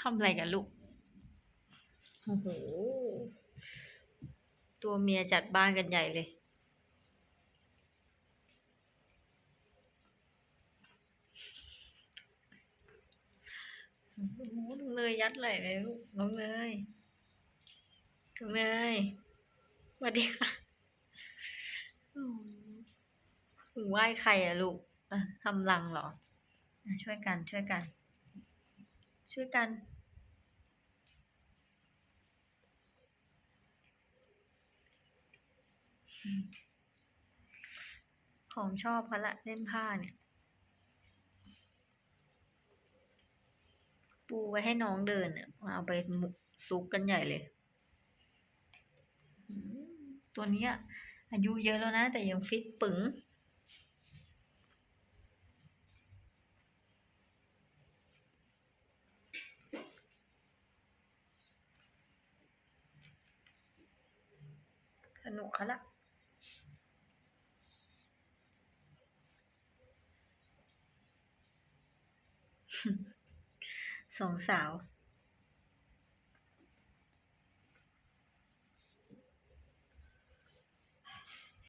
ทำอะไรกันลูก โอ้โห ตัวเมียจัดบ้านกันใหญ่เลย โอ้โหน้องเนยยัดไหลเลยลูก น้องเนยน้องเนยสวัสดีค่ะโอ้โหหนูไหว้ใครอะลูกอะทำรังเหรออะช่วยกันช่วยกัน ช่วยกัน ของชอบเขาละเล่นผ้าเนี่ย ปูไว้ให้น้องเดินเนี่ยเอาไปซุกกันใหญ่เลย ตัวนี้อายุเยอะแล้วนะ แต่ยังฟิตปึงส นุกเขาละสองสาว